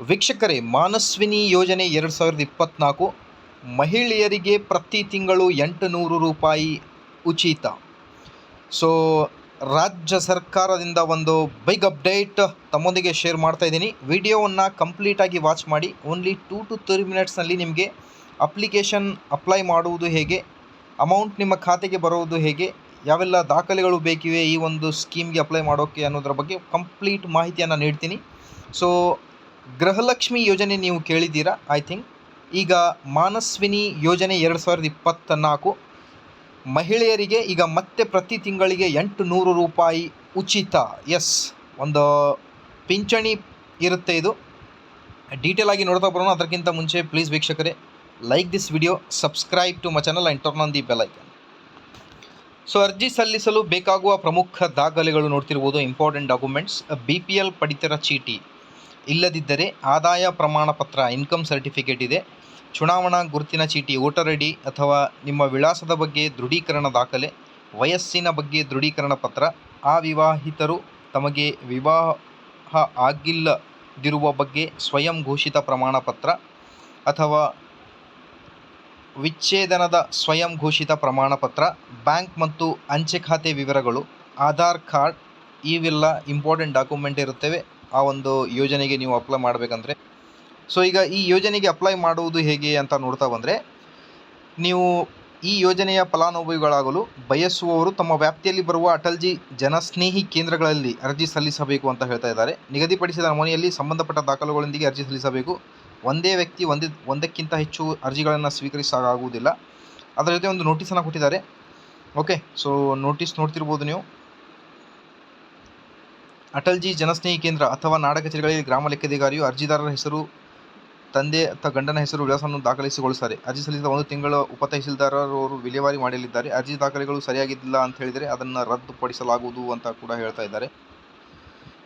ವೀಕ್ಷಕರೇ, ಮಾನಸ್ವಿನಿ ಯೋಜನೆ ಎರಡು ಸಾವಿರದ ಇಪ್ಪತ್ತ್ನಾಲ್ಕು ಮಹಿಳೆಯರಿಗೆ ಪ್ರತಿ ತಿಂಗಳು ಎಂಟು ನೂರು ರೂಪಾಯಿ ಉಚಿತ. ಸೊ ರಾಜ್ಯ ಸರ್ಕಾರದಿಂದ ಒಂದು ಬಿಗ್ ಅಪ್ಡೇಟ್ ತಮ್ಮೊಂದಿಗೆ ಶೇರ್ ಮಾಡ್ತಾ ಇದ್ದೀನಿ. ವಿಡಿಯೋವನ್ನು ಕಂಪ್ಲೀಟಾಗಿ ವಾಚ್ ಮಾಡಿ. ಓನ್ಲಿ ಟೂ ಟು ತ್ರೀ ಮಿನಿಟ್ಸ್ನಲ್ಲಿ ನಿಮಗೆ ಅಪ್ಲಿಕೇಶನ್ ಅಪ್ಲೈ ಮಾಡುವುದು ಹೇಗೆ ಅಮೌಂಟ್ ನಿಮ್ಮ ಖಾತೆಗೆ ಬರುವುದು ಹೇಗೆ, ಯಾವೆಲ್ಲ ದಾಖಲೆಗಳು ಬೇಕಿವೆ ಈ ಒಂದು ಸ್ಕೀಮ್ಗೆ ಅಪ್ಲೈ ಮಾಡೋಕ್ಕೆ ಅನ್ನೋದ್ರ ಬಗ್ಗೆ ಕಂಪ್ಲೀಟ್ ಮಾಹಿತಿಯನ್ನು ನೀಡ್ತೀನಿ. ಸೊ ಗೃಹಲಕ್ಷ್ಮಿ ಯೋಜನೆ ನೀವು ಕೇಳಿದ್ದೀರಾ? ಐ ಥಿಂಕ್ ಈಗ ಮಾನಸ್ವಿನಿ ಯೋಜನೆ ಎರಡು ಸಾವಿರದ ಇಪ್ಪತ್ತ ನಾಲ್ಕು ಮಹಿಳೆಯರಿಗೆ ಈಗ ಮತ್ತೆ ಪ್ರತಿ ತಿಂಗಳಿಗೆ ಎಂಟು ನೂರು ರೂಪಾಯಿ ಉಚಿತ. ಎಸ್ ಒಂದು ಪಿಂಚಣಿ ಇರುತ್ತೆ ಇದು. ಡೀಟೇಲ್ ಆಗಿ ನೋಡ್ತಾ ಬರೋಣ. ಅದಕ್ಕಿಂತ ಮುಂಚೆ ಪ್ಲೀಸ್ ವೀಕ್ಷಕರೇ like this video subscribe to my channel and turn on the bell icon so ಅರ್ಜಿ ಸಲ್ಲಿಸಲು ಬೇಕಾಗುವ ಪ್ರಮುಖ ದಾಖಲೆಗಳು ನೋಡ್ತಿರ್ಬೋದು. Important documents B P L ಪಡಿತರ ಚೀಟಿ. ಇಲ್ಲದಿದ್ದರೆ ಆದಾಯ ಪ್ರಮಾಣ ಪತ್ರ ಇನ್ಕಮ್ ಸರ್ಟಿಫಿಕೇಟ್ ಇದೆ. ಚುನಾವಣಾ ಗುರುತಿನ ಚೀಟಿ, ವೋಟರ್ ಐ ಅಥವಾ ನಿಮ್ಮ ವಿಳಾಸದ ಬಗ್ಗೆ ದೃಢೀಕರಣ ದಾಖಲೆ, ವಯಸ್ಸಿನ ಬಗ್ಗೆ ದೃಢೀಕರಣ ಪತ್ರ, ಅವಿವಾಹಿತರು ತಮಗೆ ವಿವಾಹ ಆಗಿಲ್ಲದಿರುವ ಬಗ್ಗೆ ಸ್ವಯಂ ಘೋಷಿತ ಪ್ರಮಾಣ ಪತ್ರ ಅಥವಾ ವಿಚ್ಛೇದನದ ಸ್ವಯಂ ಘೋಷಿತ ಪ್ರಮಾಣ ಪತ್ರ ಬ್ಯಾಂಕ್ ಮತ್ತು ಅಂಚೆ ಖಾತೆ ವಿವರಗಳು, ಆಧಾರ್ ಕಾರ್ಡ್, ಇವೆಲ್ಲ ಇಂಪಾರ್ಟೆಂಟ್ ಡಾಕ್ಯುಮೆಂಟ್ ಇರುತ್ತವೆ. ಆ ಒಂದು ಯೋಜನೆಗೆ ನೀವು ಅಪ್ಲೈ ಮಾಡಬೇಕಂದ್ರೆ. ಸೊ ಈಗ ಈ ಯೋಜನೆಗೆ ಅಪ್ಲೈ ಮಾಡುವುದು ಹೇಗೆ ಅಂತ ನೋಡ್ತಾ ಬಂದರೆ, ನೀವು ಈ ಯೋಜನೆಯ ಫಲಾನುಭವಿಗಳಾಗಲು ಬಯಸುವವರು ತಮ್ಮ ವ್ಯಾಪ್ತಿಯಲ್ಲಿ ಬರುವ ಅಟಲ್ಜಿ ಜನಸ್ನೇಹಿ ಕೇಂದ್ರಗಳಲ್ಲಿ ಅರ್ಜಿ ಸಲ್ಲಿಸಬೇಕು ಅಂತ ಹೇಳ್ತಾ ಇದ್ದಾರೆ. ನಿಗದಿಪಡಿಸಿದ ನಮೂನೆಯಲ್ಲಿ ಸಂಬಂಧಪಟ್ಟ ದಾಖಲುಗಳೊಂದಿಗೆ ಅರ್ಜಿ ಸಲ್ಲಿಸಬೇಕು. ಒಂದೇ ವ್ಯಕ್ತಿ ಒಂದೇ, ಒಂದಕ್ಕಿಂತ ಹೆಚ್ಚು ಅರ್ಜಿಗಳನ್ನು ಸ್ವೀಕರಿಸಲಾಗುವುದಿಲ್ಲ ಅದರ ಜೊತೆ ಒಂದು ನೋಟಿಸನ್ನು ಕೊಟ್ಟಿದ್ದಾರೆ. ಓಕೆ ಸೊ ನೋಟಿಸ್ ನೋಡ್ತಿರ್ಬೋದು ನೀವು. ಅಟಲ್ಜಿ ಜನಸ್ನೇಹಿ ಕೇಂದ್ರ ಅಥವಾ ನಾಡ ಕಚೇರಿಗಳಲ್ಲಿ ಗ್ರಾಮ ಲೆಕ್ಕಾಧಿಕಾರಿಯು ಅರ್ಜಿದಾರರ ಹೆಸರು, ತಂದೆ ಅಥವಾ ಗಂಡನ ಹೆಸರು ವಿಳಾಸವನ್ನು ದಾಖಲಿಸಿಗೊಳಿಸುತ್ತಾರೆ. ಅರ್ಜಿ ಸಲ್ಲಿಸಿದ ಒಂದು ತಿಂಗಳ ಉಪ ತಹಸೀಲ್ದಾರರವರು ವಿಲೇವಾರಿ ಮಾಡಲಿದ್ದಾರೆ. ಅರ್ಜಿ ದಾಖಲೆಗಳು ಸರಿಯಾಗಿದ್ದಿಲ್ಲ ಅಂತ ಹೇಳಿದರೆ ಅದನ್ನು ರದ್ದುಪಡಿಸಲಾಗುವುದು ಅಂತ ಕೂಡ ಹೇಳ್ತಾ ಇದ್ದಾರೆ.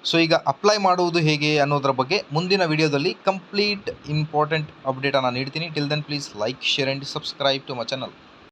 ಸೊ, ಈಗ ಅಪ್ಲೈ ಮಾಡುವುದು ಹೇಗೆ ಅನ್ನೋದರ ಬಗ್ಗೆ ಮುಂದಿನ ವಿಡಿಯೋದಲ್ಲಿ ಕಂಪ್ಲೀಟ್ ಇಂಪಾರ್ಟೆಂಟ್ ಅಪ್ಡೇಟನ್ನು ನೀಡ್ತೀನಿ. Till then please like share and subscribe to my channel